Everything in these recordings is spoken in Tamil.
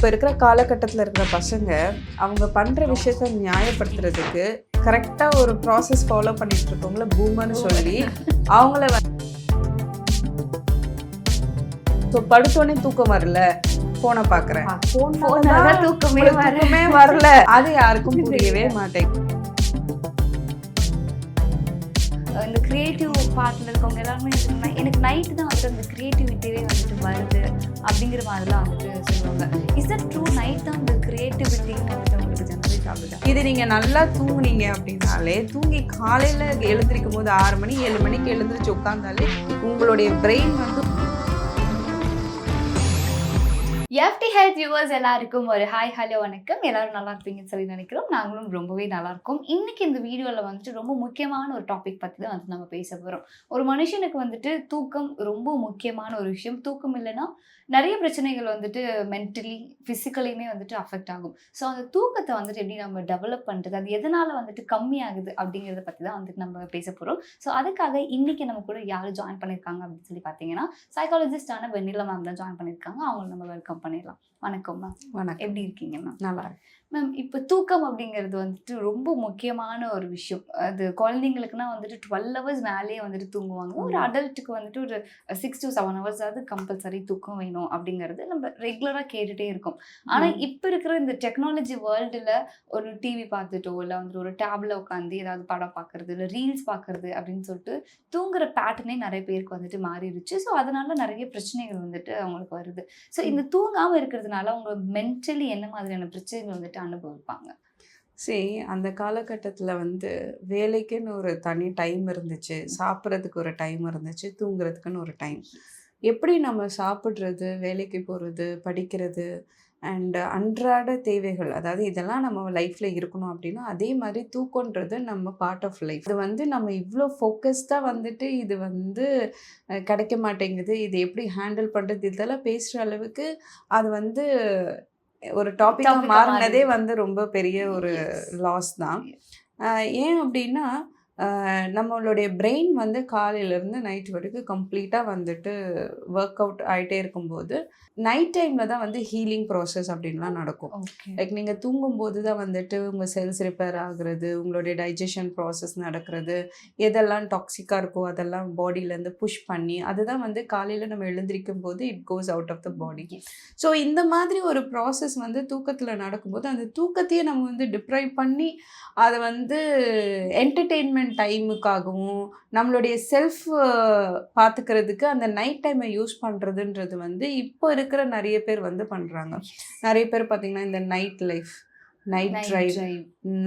இப்போ இருக்கிற காலகட்டத்தில் இருக்கிற பசங்க அவங்க பண்ணுற விஷயத்த நியாயப்படுத்துறதுக்கு கரெக்டாக ஒரு ப்ராசஸ் ஃபாலோ பண்ணிட்டு இருக்கவங்கள பூமர்னு சொல்லி அவங்கள ஸோ படுத்தோடனே தூக்கம் வரல ஃபோனை பார்க்குறேன் ஃபோன் போனாதான் தூக்கமே தூக்கமே வரல. அது யாருக்கும் புரியவே மாட்டேங்குது. இந்த கிரியேட்டிவ் பார்ட்ல இருக்கவங்க எல்லாருமே எனக்கு நைட்டு தான் வந்துட்டு அந்த கிரியேட்டிவிட்டியே வந்துட்டு அப்படிங்கிற மாதிரிலாம் வந்துட்டு சொல்லுவாங்க. இஸ் தட் ட்ரூ நைட் தான் இந்த கிரியேட்டிவிட்டின்னு வந்துட்டு உங்களுக்கு ஜென்ரேட் ஆகுது. இது நீங்கள் நல்லா தூங்குனீங்க அப்படின்னாலே தூங்கி காலையில் எழுந்திருக்கும் போது ஆறு மணி ஏழு மணிக்கு எழுந்திரிச்சு உட்காந்தாலே உங்களுடைய பிரெயின் வந்து எஃப்டி ஹெல்த் வியூவர்ஸ் எல்லாருக்கும் ஒரு ஹாய் ஹலோ வணக்கம். எல்லாரும் நல்லா இருப்பீங்கன்னு சொல்லி நினைக்கிறோம். நாங்களும் ரொம்பவே நல்லா இருக்கும். இன்னைக்கு இந்த வீடியோவில் வந்துட்டு ரொம்ப முக்கியமான ஒரு டாபிக் பற்றி தான் வந்து நம்ம பேச போகிறோம் ஒரு மனுஷனுக்கு வந்துட்டு தூக்கம் ரொம்ப முக்கியமான ஒரு விஷயம். தூக்கம் இல்லைன்னா நிறைய பிரச்சனைகள் வந்துட்டு மென்டலி ஃபிசிக்கலையுமே வந்துட்டு அஃபெக்ட் ஆகும். ஸோ அந்த தூக்கத்தை வந்துட்டு எப்படி நம்ம டெவலப் பண்ணுறது அது எதனால் வந்துட்டு கம்மியாகுது அப்படிங்கிறத பற்றி தான் வந்துட்டு நம்ம பேச போகிறோம் ஸோ அதுக்காக இன்னைக்கு நம்ம கூட யார் ஜாயின் பண்ணியிருக்காங்க அப்படின்னு சொல்லி பார்த்தீங்கன்னா சைக்காலஜிஸ்டான வெண்ணிலா மேம் தான் ஜாயின் பண்ணியிருக்காங்க அவங்களை நம்ம வெல்கம் பண்ணிடலாம். வணக்கம் மேம் வணக்கம். எப்படி இருக்கீங்க மேம் நல்லா இருக்கு மேம் இப்போ தூக்கம் அப்படிங்கிறது வந்துட்டு ரொம்ப முக்கியமான ஒரு விஷயம். அது குழந்தைங்களுக்குனா வந்துட்டு டுவெல் ஹவர்ஸ் மேலேயே வந்துட்டு தூங்குவாங்க. ஒரு. அடல்ட்டுக்கு வந்துட்டு ஒரு சிக்ஸ் டு செவன் ஹவர்ஸ் ஆகுது கம்பல்சரி தூக்கம் வேணும் அப்படிங்கிறது நம்ம ரெகுலராக கேட்டுகிட்டே இருக்கோம். ஆனால். இப்போ இருக்கிற இந்த டெக்னாலஜி வேர்ல்டில் ஒரு டிவி பார்த்துட்டோ இல்லை வந்துட்டு ஒரு டேப்ல உட்காந்து ஏதாவது படம் பார்க்கறது இல்லை ரீல்ஸ் பார்க்கறது அப்படின்னு சொல்லிட்டு தூங்குற பேட்டர்னே நிறைய பேருக்கு வந்துட்டு மாறிடுச்சு. ஸோ அதனால நிறைய பிரச்சனைகள் வந்துட்டு அவங்களுக்கு வருது. ஸோ இந்த தூங்காமல் இருக்கிறதுனால அவங்க மென்டலி என்ன மாதிரியான பிரச்சனைகள் வந்துட்டு அனுபவிப்பாங்க. சரி அந்த காலகட்டத்தில் வந்து வேலைக்குன்னு ஒரு தனி டைம் இருந்துச்சு சாப்பிட்றதுக்கு ஒரு டைம் இருந்துச்சு தூங்குறதுக்குன்னு ஒரு டைம் எப்படி நம்ம சாப்பிட்றது வேலைக்கு போகிறது படிக்கிறது அண்ட் அன்றாட தேவைகள் அதாவது இதெல்லாம் நம்ம லைஃப்பில் இருக்கணும் அப்படின்னா அதே மாதிரி தூக்கன்றது நம்ம பார்ட் ஆஃப் லைஃப் இது வந்து நம்ம இவ்வளோ ஃபோக்கஸ்டாக வந்துட்டு இது வந்து கிடைக்க மாட்டேங்குது. இது எப்படி ஹேண்டில் பண்ணுறது இதெல்லாம் பேசுகிற அளவுக்கு அது வந்து ஒரு டாபிக்காக மாறினதே. வந்து ரொம்ப பெரிய ஒரு. லாஸ் தான் ஏன் அப்படின்னா நம்மளுடைய பிரெயின் வந்து காலையிலேருந்து நைட் வரைக்கும் கம்ப்ளீட்டாக வந்துட்டு ஒர்க் அவுட் ஆகிட்டே இருக்கும்போது நைட் டைமில் தான் வந்து ஹீலிங் ப்ராசஸ் அப்படின்லாம் நடக்கும். லைக் நீங்கள் தூங்கும்போது தான் வந்துட்டு உங்கள் செல்ஸ் ரிப்பேர் ஆகுறது உங்களுடைய டைஜஷன் ப்ராசஸ் நடக்கிறது எதெல்லாம் டாக்ஸிக்காக இருக்கோ அதெல்லாம் பாடியிலேருந்து புஷ் பண்ணி அதுதான் வந்து காலையில் நம்ம எழுந்திரிக்கும் போது it goes out of the body so இந்த மாதிரி ஒரு ப்ராசஸ் வந்து தூக்கத்தில் நடக்கும்போது அந்த தூக்கத்தையே நம்ம வந்து டிப்ரைவ் பண்ணி அதை வந்து என்டர்டெயின்மெண்ட் டைமுக்காகவும் நம்மளுடைய செல்ஃப் பார்த்துக்கிறதுக்கு அந்த நைட் டைமை யூஸ் பண்ணுறதுன்றது வந்து இப்போ இருக்கிற நிறைய பேர் வந்து பண்ணுறாங்க நிறைய பேர் பார்த்தீங்கன்னா இந்த night life night drive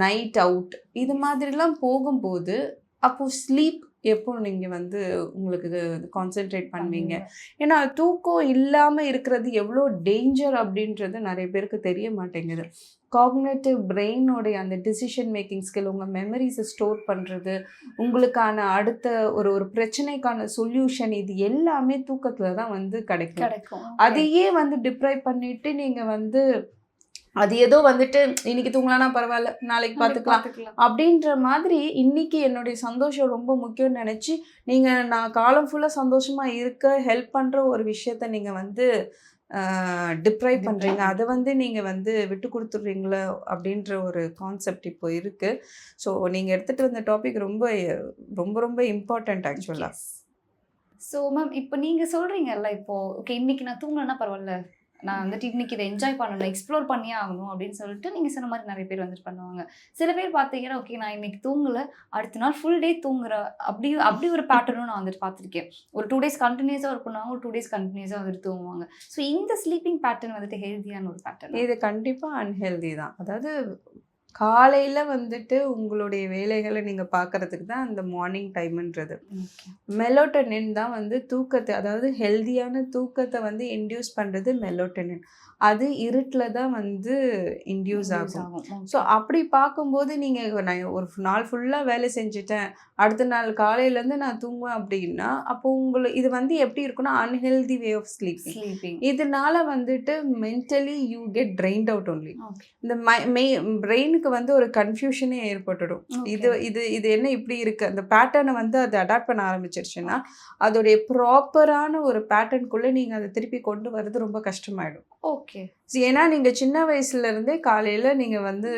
night out இது மாதிரிலாம் போகும்போது அப்போ ஸ்லீப் எப்போ நீங்கள் வந்து உங்களுக்கு கான்சென்ட்ரேட் பண்ணுவீங்க? ஏன்னா தூக்கம் இல்லாமல் இருக்கிறது எவ்வளோ டேஞ்சர் அப்படின்றது நிறைய பேருக்கு தெரிய மாட்டேங்குது. காக்னேட்டிவ் பிரெயினோடைய அந்த டிசிஷன் மேக்கிங் ஸ்கில் உங்கள் மெமரிஸை ஸ்டோர் பண்ணுறது உங்களுக்கான அடுத்த ஒரு ஒரு பிரச்சனைக்கான சொல்யூஷன் இது எல்லாமே தூக்கத்தில் தான் வந்து கிடைக்கும். கிடைக்கும். அதையே வந்து டிப்ரைவ் பண்ணிட்டு நீங்கள் வந்து அது ஏதோ வந்துட்டு இன்னைக்கு தூங்கலாம்னா பரவாயில்ல நாளைக்கு பார்த்துக்கலாம் அப்படின்ற மாதிரி இன்னைக்கு என்னுடைய சந்தோஷம் ரொம்ப முக்கியம்னு நினச்சி நீங்கள் நான் காலம் ஃபுல்லாக சந்தோஷமாக இருக்க ஹெல்ப் பண்ணுற ஒரு விஷயத்த நீங்கள் வந்து டிப்ரைவ் பண்ணுறீங்க அதை வந்து நீங்கள் வந்து விட்டு கொடுத்துட்றீங்களோ அப்படின்ற ஒரு கான்செப்ட் இப்போ இருக்குது ஸோ நீங்கள் எடுத்துகிட்டு வந்த டாபிக் ரொம்ப ரொம்ப ரொம்ப இம்பார்ட்டண்ட் ஆக்சுவலாக ஸோ மேம் இப்போ நீங்கள் சொல்கிறீங்கல்ல இப்போ ஓகே இன்னைக்கு நான் தூங்கலன்னா பரவாயில்ல. நான் வந்துட்டு இன்னைக்கு இதை என்ஜாய் பண்ணணும் எக்ஸ்ப்ளோர் பண்ணியே ஆகணும் அப்படின்னு சொல்லிட்டு நீங்கள் சொன்ன மாதிரி நிறைய பேர் வந்துட்டு பண்ணுவாங்க. சில பேர் பார்த்தீங்கன்னா ஓகே நான் இன்னைக்கு தூங்கலை அடுத்த நாள் ஃபுல் டே தூங்குற. அப்படி அப்படி ஒரு பேட்டர்னும் நான் வந்துட்டு பார்த்துருக்கேன். ஒரு டூ டேஸ் கண்டினியூஸாக ஒர்க் பண்ணுவாங்க ஒரு டூ டேஸ் கண்டினியூஸாக வந்துட்டு தூங்குவாங்க. ஸோ இந்த ஸ்லீப்பிங் பேட்டர்ன் வந்துட்டு ஹெல்த்தியான ஒரு பேட்டர்ன் இது கண்டிப்பாக அன்ஹெல்தி தான். அதாவது காலையில் வந்துட்டு உங்களுடைய வேலைகளை நீங்கள் பார்க்கறதுக்கு தான் அந்த மார்னிங் டைம்ன்றது மெலோட்டனின் தான் வந்து தூக்கத்தை அதாவது ஹெல்தியான தூக்கத்தை வந்து இன்டியூஸ் பண்ணுறது மெலோட்டனின் அது இருட்டில் தான் வந்து இன்டியூஸ் ஆகும். ஸோ அப்படி பார்க்கும்போது நீங்கள் நான் ஒரு நாள் ஃபுல்லாக வேலை செஞ்சுட்டேன். அடுத்த நாள் காலையிலேருந்து நான் தூங்குவேன் அப்படின்னா அப்போ உங்களுக்கு இது வந்து எப்படி இருக்குன்னா அன்ஹெல்தி வே ஆஃப் ஸ்லீப்பிங் இதனால வந்துட்டு mentally you get drained out only இந்த மை பிரெயினுக்கு வந்து ஒரு கன்ஃபியூஷனே ஏற்பட்டுடும். இது இது இது என்ன இப்படி இருக்கு? அந்த பேட்டர்னை வந்து அது அடாப்ட் பண்ண ஆரம்பிச்சிருச்சுன்னா அதோடைய ப்ராப்பரான ஒரு பேட்டர்னுக்குள்ளே நீங்கள் அதை திருப்பி கொண்டு வர்றது ரொம்ப கஷ்டமாயிடும். ஓகே. ஏன்னா நீங்கள் சின்ன வயசுல இருந்தே காலையில் நீங்கள் வந்து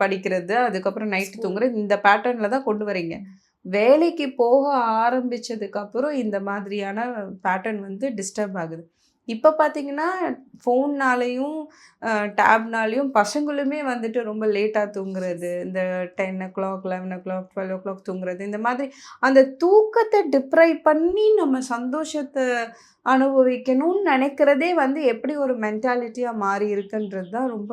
படிக்கிறது அதுக்கப்புறம் நைட்டு. தூங்குறது இந்த பேட்டர்னில் தான் கொண்டு வரீங்க. வேலைக்கு போக ஆரம்பிச்சதுக்கு அப்புறம் இந்த மாதிரியான பேட்டர்ன் வந்து டிஸ்டர்ப் ஆகுது. இப்போ பார்த்தீங்கன்னா ஃபோன்னாலையும் டேப்னாலையும் பசங்களுமே வந்துட்டு ரொம்ப லேட்டாக தூங்குறது இந்த ten o'clock eleven o'clock twelve o'clock தூங்குறது இந்த மாதிரி அந்த தூக்கத்தை டிப்ரைவ் பண்ணி நம்ம சந்தோஷத்தை அனுபவிக்கணும்னு நினைக்கிறதே வந்து எப்படி ஒரு மென்டாலிட்டியாக மாறி இருக்குன்றது தான் ரொம்ப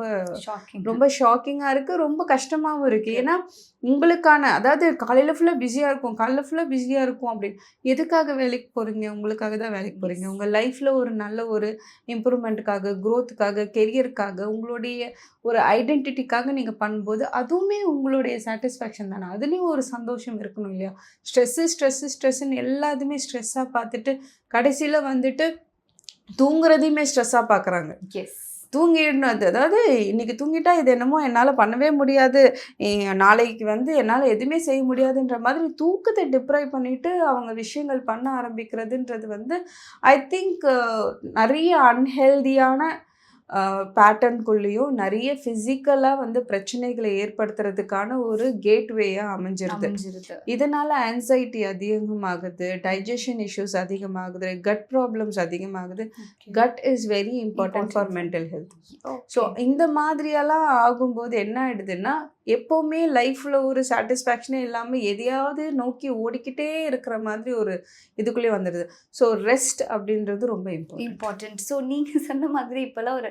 ரொம்ப ஷாக்கிங்காக இருக்குது ரொம்ப கஷ்டமாகவும் இருக்குது ஏன்னா உங்களுக்கான அதாவது காலையில் ஃபுல்லாக பிஸியாக இருக்கும். காலையில் ஃபுல்லாக பிஸியாக இருக்கும் அப்படின்னு எதுக்காக வேலைக்கு போகிறீங்க உங்களுக்காக தான் வேலைக்கு போகிறீங்க உங்கள் லைஃப்பில் ஒரு நல்ல ஒரு இம்ப்ரூவ்மெண்ட்டுக்காக க்ரோத்துக்காக கெரியருக்காக உங்களுடைய ஒரு ஐடென்டிட்டிக்காக நீங்கள் பண்ணும்போது அதுவுமே உங்களுடைய சாட்டிஸ்ஃபேக்ஷன் தானே. அதுலேயும் ஒரு சந்தோஷம் இருக்கணும் இல்லையா? ஸ்ட்ரெஸ்ஸு ஸ்ட்ரெஸ்ஸு ஸ்ட்ரெஸ்ஸுன்னு எல்லாத்தையுமே ஸ்ட்ரெஸ்ஸாக பார்த்துட்டு கடைசியில் வந்துட்டு தூங்குறதையுமே ஸ்ட்ரெஸ்ஸாக பார்க்குறாங்க எஸ் தூங்கிடணும். அது அதாவது இன்னைக்கு தூங்கிட்டா இது என்னமோ என்னால் பண்ணவே முடியாது. நாளைக்கு வந்து என்னால் எதுவுமே செய்ய முடியாதுன்ற மாதிரி தூக்கத்தை டிப்ரைவ் பண்ணிட்டு அவங்க விஷயங்கள் பண்ண ஆரம்பிக்கிறதுன்றது வந்து ஐ திங்க் நிறைய அன்ஹெல்தியான பேட்டர்ன்குள்ளேயும் நிறைய ஃபிசிக்கலாக வந்து பிரச்சனைகளை ஏற்படுத்துறதுக்கான ஒரு கேட்வேயாக அமைஞ்சிருது. இதனால ஆன்சைட்டி அதிகமாகுது டைஜஷன் இஷ்யூஸ் அதிகமாகுது கட் ப்ராப்ளம்ஸ் அதிகமாகுது. Gut is very important for. Mental health so இந்த மாதிரியெல்லாம் ஆகும்போது என்ன ஆயிடுதுன்னா எப்போவுமே லைஃப்பில் ஒரு சாட்டிஸ்ஃபேக்ஷனே இல்லாமல் எதையாவது நோக்கி ஓடிக்கிட்டே இருக்கிற மாதிரி ஒரு இதுக்குள்ளே வந்துடுது ஸோ ரெஸ்ட் அப்படின்றது ரொம்ப இம்பார்ட்டன்ட் இம்பார்ட்டன்ட் ஸோ நீங்கள் சொன்ன மாதிரி இப்போல்லாம் ஒரு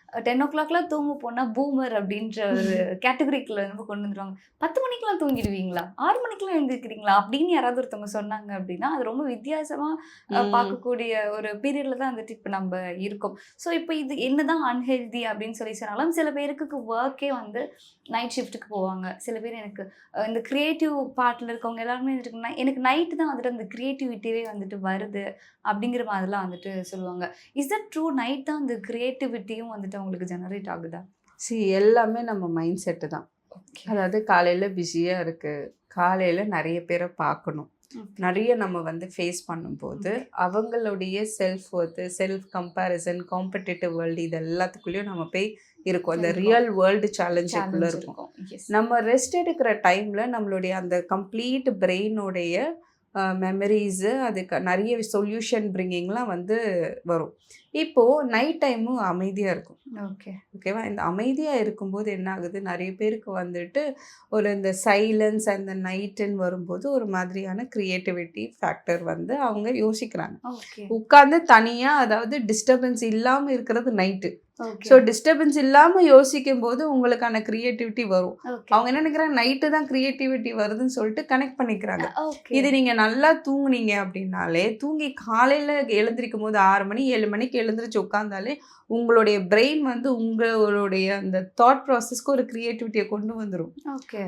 டென் ஓ கிளாக்லாம் தூங்க போனால் பூமர் அப்படின்ற ஒரு கேட்டகரிக்குள்ள நம்ம கொண்டு வந்துருவாங்க. பத்து மணிக்கெலாம் தூங்கிடுவீங்களா? ஆறு மணிக்கெலாம் எழுந்திருக்கிறீங்களா? அப்படின்னு யாராவது ஒருத்தவங்க சொன்னாங்க அப்படின்னா அது ரொம்ப வித்தியாசமாக பார்க்கக்கூடிய ஒரு பீரியடில் தான் வந்துட்டு இப்போ நம்ம இருக்கோம். ஸோ இப்போ இது என்னதான் அன்ஹெல்தி அப்படின்னு சொல்லி சொன்னாலும் சில பேருக்கு ஒர்க்கே வந்து நைட் ஷிஃப்ட்டுக்கு போவாங்க. சில பேர் எனக்கு இந்த க்ரியேட்டிவ் பார்ட்டில் இருக்கவங்க எல்லாருமே நை- எனக்கு நைட்டு தான் வந்துட்டு அந்த க்ரியேட்டிவிட்டியே வந்துட்டு வருது அப்படிங்கிற மாதிரிலாம் வந்துட்டு சொல்லுவாங்க. இஸ் தட் ட்ரூ நைட் தான் அந்த க்ரியேட்டிவிட்டியும் வந்துட்டு அவங்களுக்கு ஜெனரேட் ஆகுதா? சி எல்லாமே நம்ம மைண்ட் செட்டு தான் அதாவது காலையில் பிஸியாக இருக்குது காலையில் நிறைய பேரை பார்க்கணும். நிறைய நம்ம வந்து ஃபேஸ் பண்ணும்போது அவங்களுடைய self worth self comparison competitive world இது எல்லாத்துக்குள்ளேயும் நம்ம போய் இருக்கோம். அந்த. ரியல் வேர்ல்டு சேலஞ்சுக்குள்ளே இருக்கும். நம்ம ரெஸ்ட் எடுக்கிற டைமில் நம்மளுடைய அந்த கம்ப்ளீட் பிரெயினோடைய மெமரிஸு அதுக்கு நிறைய சொல்யூஷன் பிரிங்கிங்லாம் வந்து வரும் இப்போது நைட் டைமும் அமைதியாக இருக்கும் Okay. ஓகேவா இந்த அமைதியாக இருக்கும்போது என்ன ஆகுது நிறைய பேருக்கு வந்துட்டு ஒரு இந்த சைலன்ஸ் அந்த நைட்டுன்னு வரும்போது ஒரு மாதிரியான க்ரியேட்டிவிட்டி ஃபேக்டர் வந்து அவங்க யோசிக்கிறாங்க. உட்காந்து தனியாக அதாவது டிஸ்டர்பன்ஸ் இல்லாமல் இருக்கிறது நைட்டு. ஸோ டிஸ்டர்பன்ஸ் இல்லாமல் யோசிக்கும் போது உங்களுக்கான க்ரியேட்டிவிட்டி வரும். அவங்க என்ன நினைக்கிறாங்க நைட்டு தான் க்ரியேட்டிவிட்டி வருதுன்னு சொல்லிட்டு கனெக்ட் பண்ணிக்கிறாங்க. இது நீங்கள் நல்லா தூங்குனீங்க அப்படின்னாலே தூங்கி காலையில் எழுந்திருக்கும் போது ஆறு மணி ஏழு மணிக்கு எழுந்திரிச்சு உட்காந்தாலே உங்களுடைய பிரெயின் வந்து உங்களுடைய அந்த தாட் ப்ராசஸ்க்கு ஒரு க்ரியேட்டிவிட்டியை கொண்டு வந்துடும்.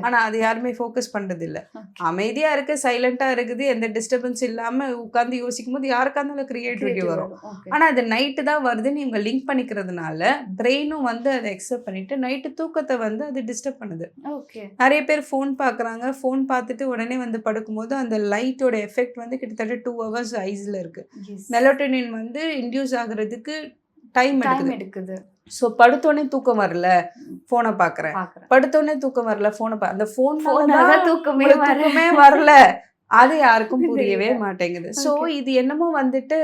ஆனால் அது யாருமே ஃபோக்கஸ் பண்ணுறது இல்லை Okay. அமைதியாக இருக்குது சைலண்ட்டாக இருக்குது எந்த டிஸ்டர்பன்ஸ் இல்லாமல் உட்காந்து யோசிக்கும் போது யாருக்கா இருந்தாலும் க்ரியேட்டிவிட்டி வரும். ஆனால் அது நைட்டு தான் வருதுன்னு இவங்க லிங்க் பண்ணிக்கிறதுனால பிரெயினும் வந்து அதை எக்ஸப்ட் பண்ணிட்டு நைட்டு தூக்கத்தை வந்து அது டிஸ்டர்ப் பண்ணுது. Okay. நிறைய பேர் ஃபோன் பார்க்குறாங்க. ஃபோன் பார்த்துட்டு உடனே வந்து படுக்கும்போது அந்த லைட்டோட எஃபெக்ட் வந்து கிட்டத்தட்ட டூ ஹவர்ஸ் ஐஸில் இருக்குது. மெலோட்டனின் வந்து இன்டியூஸ் ஆகுறதுக்கு டைம் எடுக்குது. ஸோ படுத்தோடனே தூக்கம் வரல ஃபோனை பார்க்குறேன். படுத்தோடனே தூக்கம் வரல ஃபோனை பா அந்த ஃபோன் தூக்கமே தூக்கமே வரல. அது யாருக்கும் புரியவே. மாட்டேங்குது. ஸோ. இது என்னமோ வந்துட்டு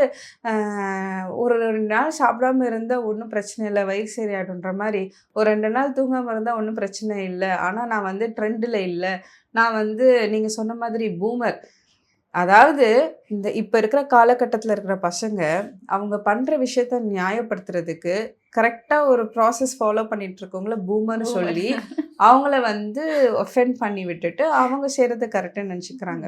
ஒரு ரெண்டு நாள் சாப்பிடாம இருந்தால் ஒன்றும் பிரச்சனை இல்லை வயிறு சரியாடுன்ற மாதிரி. ஒரு ரெண்டு நாள் தூங்காமல் இருந்தால் ஒன்றும் பிரச்சனை இல்லை. ஆனால் நான் வந்து ட்ரெண்டில் இல்லை. நான் வந்து நீங்கள் சொன்ன மாதிரி பூமர் அதாவது இந்த இப்போ இருக்கிற காலகட்டத்தில் இருக்கிற பசங்க அவங்க பண்ணுற விஷயத்த நியாயப்படுத்துறதுக்கு கரெக்டாக ஒரு ப்ராசஸ் ஃபாலோ பண்ணிட்டு இருக்கவங்கள பூமர்னு சொல்லி அவங்கள வந்து ஒஃபெண்ட் பண்ணி விட்டுட்டு அவங்க செய்கிறது கரெக்டாக நினச்சிக்கிறாங்க.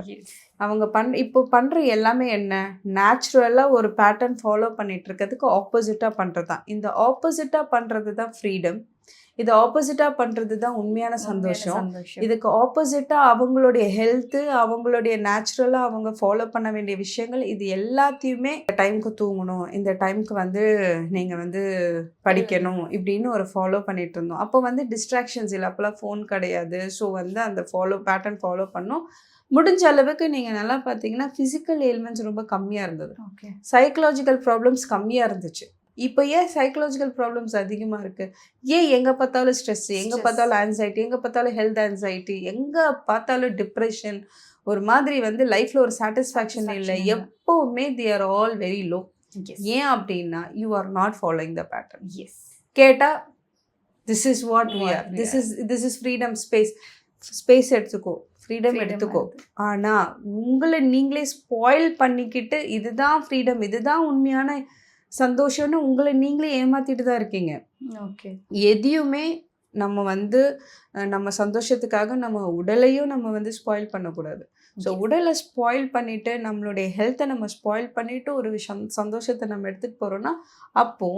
அவங்க பண் இப்போ பண்ணுற எல்லாமே என்ன? நேச்சுரலாக ஒரு பேட்டர்ன் ஃபாலோ பண்ணிட்டு இருக்கிறதுக்கு ஆப்போசிட்டாக பண்ணுறது தான் இந்த ஆப்போசிட்டாக பண்ணுறது தான் ஃப்ரீடம் இது ஆப்போசிட்டா பண்றது தான் உண்மையான சந்தோஷம். இதுக்கு ஆப்போசிட்டா அவங்களுடைய ஹெல்த் அவங்களுடைய நேச்சுரலா அவங்க ஃபாலோ பண்ண வேண்டிய விஷயங்கள் இது எல்லாத்தையுமே டைம்க்கு தூங்கணும். இந்த டைம்க்கு வந்து நீங்க வந்து படிக்கணும் இப்படின்னு ஒரு ஃபாலோ பண்ணிட்டு இருந்தோம். அப்போ வந்து டிஸ்ட்ராக்ஷன்ஸ் இல்லை. அப்போல்லாம் ஃபோன் கிடையாது. ஸோ வந்து அந்த ஃபாலோ பேட்டர்ன் ஃபாலோ பண்ணோம். முடிஞ்ச அளவுக்கு நீங்கள் நல்லா பார்த்தீங்கன்னா ஃபிசிக்கல் எலிமெண்ட்ஸ் ரொம்ப கம்மியாக இருந்தது. ஓகே சைக்கலாஜிக்கல் ப்ராப்ளம்ஸ் கம்மியாக இருந்துச்சு. இப்போ ஏன் சைக்கலாஜிக்கல் ப்ராப்ளம்ஸ் அதிகமாக இருக்குது ஏன் எங்கே பார்த்தாலும் ஸ்ட்ரெஸ் எங்கே. பார்த்தாலும் ஆன்சைட்டி எங்கே பார்த்தாலும் ஹெல்த் ஆன்சைட்டி எங்கே பார்த்தாலும் டிப்ரெஷன் ஒரு மாதிரி வந்து லைஃப்பில் ஒரு சாட்டிஸ்ஃபேக்ஷன் இல்லை. எப்போவுமே they are all very low ஏன் அப்படின்னா you are not following the pattern yes கேட்டால் this is what this. Is this is freedom space space எடுத்துக்கோ. ஃப்ரீடம் எடுத்துக்கோ. ஆனால் உங்களை நீங்களே ஸ்பாயில் பண்ணிக்கிட்டு இதுதான் ஃப்ரீடம் இதுதான் உண்மையான சந்தோஷம்னு உங்களை நீங்களே ஏமாத்திட்டு தான் இருக்கீங்க. ஓகே. எதையுமே நம்ம வந்து நம்ம சந்தோஷத்துக்காக நம்ம உடலையும் நம்ம வந்து ஸ்பாயில் பண்ணக்கூடாது. ஸோ உடலை ஸ்பாயில் பண்ணிட்டு நம்மளுடைய ஹெல்த்தை நம்ம ஸ்பாயில் பண்ணிட்டு ஒரு விஷயம் சந்தோஷத்தை நம்ம எடுத்துட்டு போறோம்னா அப்போ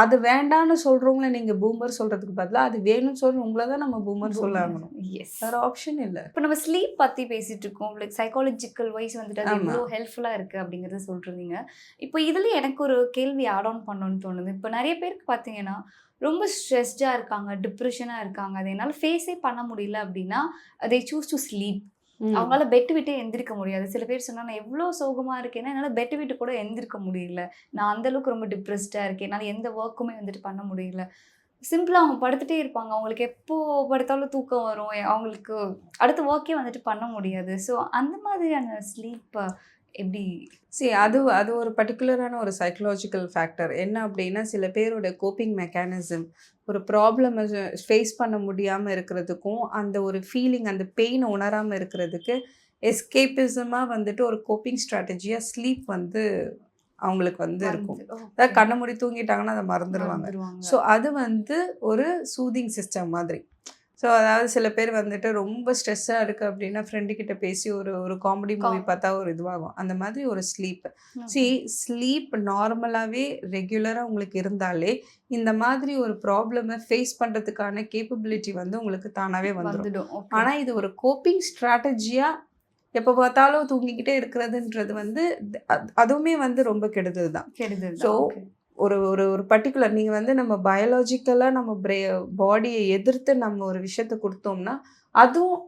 அது வேண்டான்னு சொல்றவங்கள நீங்க பூமர் சொல்றதுக்கு பதிலா அது வேணும்னு சொல்ற உங்களை தான் நம்ம பூமர் சொல்ல ஆகணும். எஸ் வேற ஆப்ஷன் இல்லை. இப்போ நம்ம ஸ்லீப் பத்தி பேசிட்டு இருக்கோம். லைக் சைக்காலஜிக்கல் வைஸ் வந்துட்டு அது. எவ்வளோ ஹெல்ப்ஃபுல்லா இருக்கு அப்படிங்கறத சொல்றீங்க. இப்போ இதுல எனக்கு ஒரு கேள்வி ஆட் ஆன் பண்ணணும்னு தோணுது. இப்போ நிறைய பேருக்கு பாத்தீங்கன்னா ரொம்ப ஸ்ட்ரெஸ்டாக இருக்காங்க டிப்ரெஷனாக இருக்காங்க. அதை என்னால் ஃபேஸே பண்ண முடியல அப்படின்னா அதை சூஸ் டு ஸ்லீப் அவங்களால பெட் விட்டே எந்திரிக்க முடியாது. சில பேர் சொன்னா நான் எவ்வளோ சோகமா இருக்கேன்னா என்னால் பெட் விட்டு கூட எந்திரிக்க முடியல. நான் அந்த அளவுக்கு ரொம்ப டிப்ரெஸ்டாக இருக்கேன். என்னால் எந்த ஒர்க்குமே வந்துட்டு பண்ண முடியல. சிம்பிளாக அவங்க படுத்துட்டே இருப்பாங்க. அவங்களுக்கு எப்போ படுத்தாலும் தூக்கம் வரும். அவங்களுக்கு அடுத்த ஒர்க்கே வந்துட்டு பண்ண முடியாது. ஸோ அந்த மாதிரியான ஸ்லீப் எப்படி சரி அது அது ஒரு பர்டிகுலரான ஒரு சைக்கலாஜிக்கல் ஃபேக்டர் என்ன அப்படின்னா சில பேரோட கோப்பிங் மெக்கானிசம் ஒரு ப்ராப்ளமை ஃபேஸ் பண்ண முடியாமல் இருக்கிறதுக்கும் அந்த ஒரு ஃபீலிங் அந்த பெயின் உணராமல் இருக்கிறதுக்கு எஸ்கேபிசமாக வந்துட்டு ஒரு கோப்பிங் ஸ்ட்ராட்டஜியாக ஸ்லீப் வந்து அவங்களுக்கு வந்து இருக்கும். அதாவது கண்ணை மூடி தூங்கிட்டாங்கன்னா அதை மறந்துடுவாங்க. ஸோ அது வந்து ஒரு சூதிங் சிஸ்டம் மாதிரி ஸோ அதாவது சில பேர் வந்துட்டு ரொம்ப ஸ்ட்ரெஸ்ஸாக இருக்குது அப்படின்னா ஃப்ரெண்டு கிட்ட பேசி ஒரு ஒரு காமெடி மூவி பார்த்தா ஒரு இதுவாகும். அந்த மாதிரி ஒரு ஸ்லீப். சி ஸ்லீப் நார்மலாகவே ரெகுலராக உங்களுக்கு இருந்தாலே இந்த மாதிரி ஒரு ப்ராப்ளமை ஃபேஸ் பண்ணுறதுக்கான கேப்பபிலிட்டி வந்து உங்களுக்கு தானாகவே வந்துடும். ஆனால் இது ஒரு கோப்பிங் ஸ்ட்ராட்டஜியாக எப்போ பார்த்தாலும் தூங்கிக்கிட்டே இருக்கிறதுன்றது வந்து அது- அதுவுமே வந்து ரொம்ப கெடுதல் தான். கெடுதல் So, ஒரு ஒரு ஒரு பர்டிகுலர் நீங்கள் வந்து நம்ம பயாலஜிக்கலாக நம்ம பிரே பாடியை எதிர்த்து நம்ம ஒரு விஷயத்த கொடுத்தோம்னா அதுவும்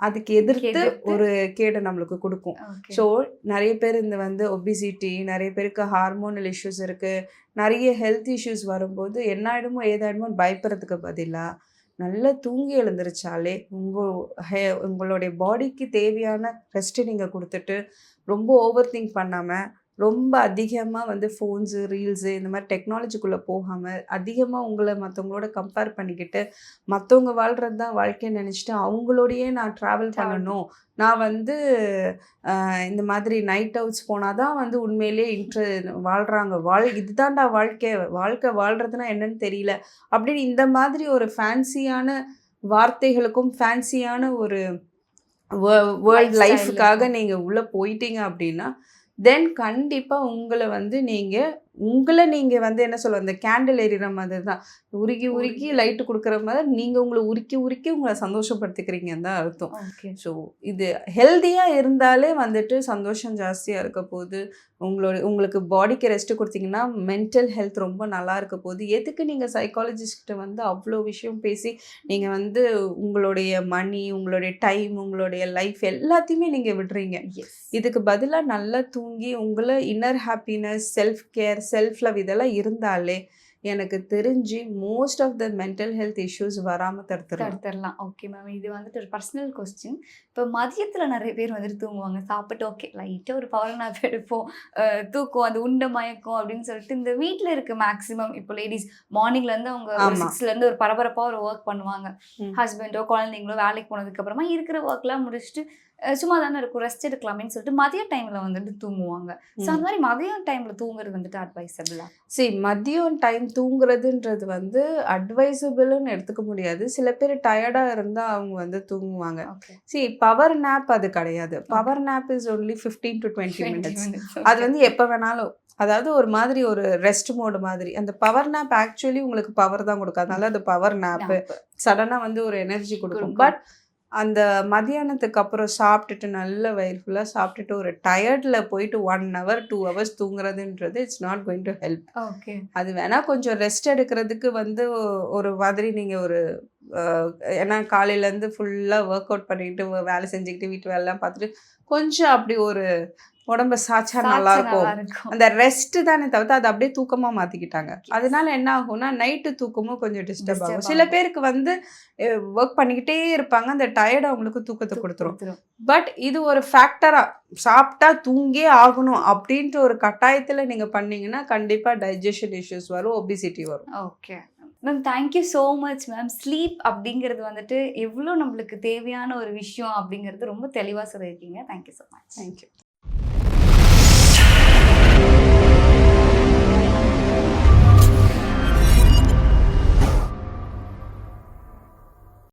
அதுக்கு எதிர்த்து. ஒரு கேடை நம்மளுக்கு கொடுக்கும் ஸோ நிறைய பேர் இந்த வந்து ஒபிசிட்டி நிறைய பேருக்கு ஹார்மோனல் இஷ்யூஸ் இருக்குது நிறைய ஹெல்த் இஷ்யூஸ் வரும்போது என்ன ஆயிடுமோ ஏதாயிடுமோ பயப்படுறதுக்கு பதிலாக நல்லா தூங்கி எழுந்திருச்சாலே உங்கள் ஹே உங்களுடைய பாடிக்கு தேவையான ரெஸ்ட்டு நீங்கள் கொடுத்துட்டு ரொம்ப ஓவர் திங்க் பண்ணாமல் ரொம்ப அதிகமாக வந்து ஃபோன்ஸு ரீல்ஸு இந்த மாதிரி டெக்னாலஜிக்குள்ளே போகாமல் அதிகமாக உங்களை மற்றவங்களோட கம்பேர் பண்ணிக்கிட்டு மற்றவங்க வாழ்கிறது தான் வாழ்க்கைன்னு நினச்சிட்டு அவங்களோடையே நான் ட்ராவல் பண்ணணும். நான் வந்து இந்த மாதிரி நைட் அவுட்ஸ் போனால் தான் வந்து உண்மையிலேயே இன்ட்ர வாழ்கிறாங்க வாழ் இதுதான்டா வாழ்க்கை வாழ்க்கை வாழ்கிறதுனா என்னன்னு தெரியல. அப்படின்னு இந்த மாதிரி ஒரு ஃபேன்சியான வார்த்தைகளுக்கும் ஃபேன்சியான ஒரு வேர்ல்ட் லைஃபுக்காக. நீங்கள் உள்ளே போயிட்டீங்க அப்படின்னா தென் கண்டிப்பாக உங்களை வந்து நீங்கள் உங்களை நீங்கள் வந்து என்ன சொல்ல அந்த கேண்டில் எறிகிற மாதிரி தான். உருகி உருகி லைட்டு கொடுக்குற மாதிரி நீங்கள் உங்களை உருக்கி உருக்கி உங்களை சந்தோஷப்படுத்திக்கிறீங்கன்னு தான் அர்த்தம். ஓகே ஸோ இது ஹெல்த்தியாக இருந்தாலே வந்துட்டு சந்தோஷம் ஜாஸ்தியாக இருக்க போகுது உங்களோட உங்களுக்கு பாடிக்கு ரெஸ்ட் கொடுத்தீங்கன்னா மென்டல் ஹெல்த் ரொம்ப நல்லா இருக்க போகுது எதுக்கு நீங்கள் சைக்காலஜிஸ்கிட்ட வந்து அவ்வளோ விஷயம் பேசி நீங்கள் வந்து உங்களுடைய மணி உங்களுடைய டைம் உங்களுடைய லைஃப் எல்லாத்தையுமே நீங்கள் விடுறீங்க. இதுக்கு பதிலாக நல்லா தூங்கி உங்களை inner happiness self care self love இதெல்லாம் இருந்தாலே எனக்கு தெரிஞ்சு most of the mental health issues வராமல் தடுத்துடலாம். தடுத்துடலாம். ஓகே மேம் இது வந்துட்டு ஒரு பர்சனல் கொஸ்டின் இப்போ மதியத்தில் நிறைய பேர் வந்துட்டு தூங்குவாங்க. சாப்பிட்டு ஓகே லைட்டாக ஒரு பவர் நாப் எடுப்போம். தூக்கம் அந்த உண்டை மயக்கம் அப்படின்னு சொல்லிட்டு இந்த வீட்டில் இருக்க மேக்ஸிமம் இப்போ லேடிஸ் மார்னிங்லேருந்து அவங்க. சிக்ஸ்லேருந்து ஒரு பரபரப்பாக ஒரு ஒர்க் பண்ணுவாங்க. ஹஸ்பண்டோ குழந்தைங்களோ வேலைக்கு போனதுக்கு அப்புறமா இருக்கிற ஒர்க்லாம் முடிச்சுட்டு சும்மா தானே இருக்கும். ரெஸ்ட் எடுக்கலாமேன்னு சொல்லிட்டு மதிய டைம்ல வந்துட்டு தூங்குவாங்க. ஸோ அந்த மாதிரி மதியம் டைம்ல தூங்குறது வந்துட்டு அட்வைசபிளா சரி மதியம் டைம் தூங்குறதுன்றது வந்து அட்வைசபிள்னு எடுத்துக்க முடியாது. சில பேர் டயர்டாக இருந்தால் அவங்க வந்து தூங்குவாங்க. சி பவர் நேப் அது கிடையாது. Power nap is only fifteen to twenty minutes அது வந்து எப்போ வேணாலும். அதாவது ஒரு மாதிரி ஒரு ரெஸ்ட் மோடு மாதிரி. அந்த பவர் நேப் ஆக்சுவலி உங்களுக்கு பவர் தான் கொடுக்கும். அதனால அது பவர் நேப்பு சடனாக வந்து ஒரு எனர்ஜி கொடுக்கும். பட் அந்த மதியானத்துக்கு அப்புறம் சாப்பிட்டுட்டு நல்ல வயிறு ஃபுல்லாக சாப்பிட்டுட்டு ஒரு டயர்டில் போயிட்டு one hour two hours தூங்குறதுன்றது it's not going to help okay அது வேணா கொஞ்சம் ரெஸ்ட் எடுக்கிறதுக்கு வந்து ஒரு மாதிரி நீங்கள் ஒரு ஏன்னா காலையிலேருந்து ஃபுல்லாக ஒர்க் அவுட் பண்ணிக்கிட்டு வேலை செஞ்சுக்கிட்டு வீட்டு வேலைலாம் பார்த்துட்டு கொஞ்சம் அப்படி ஒரு உடம்ப சாச்சா நல்லா இருக்கும் அந்த ரெஸ்ட் தானே தவிர்த்து அதை அப்படியே தூக்கமா மாத்திக்கிட்டாங்க. அதனால என்ன ஆகும்னா நைட்டு தூக்கமும் கொஞ்சம் டிஸ்டர்ப் ஆகும். சில. பேருக்கு வந்து ஒர்க் பண்ணிக்கிட்டே இருப்பாங்க. அந்த டயர்ட் அவங்களுக்கு தூக்கத்தை கொடுத்துரும். கொடுத்துரும். பட் இது ஒரு ஃபேக்டரா சாப்பிட்டா தூங்கே ஆகணும் அப்படின்ற ஒரு கட்டாயத்துல நீங்க பண்ணீங்கன்னா கண்டிப்பா டைஜஷன் இஷ்யூஸ் வரும் ஒபிசிட்டி வரும். Okay ma'am thank you so much ma'am sleep அப்படிங்கிறது வந்துட்டு எவ்வளோ நம்மளுக்கு தேவையான ஒரு விஷயம் அப்படிங்கிறது ரொம்ப தெளிவாக சொல்லியிருக்கீங்க. Thank you so much thank you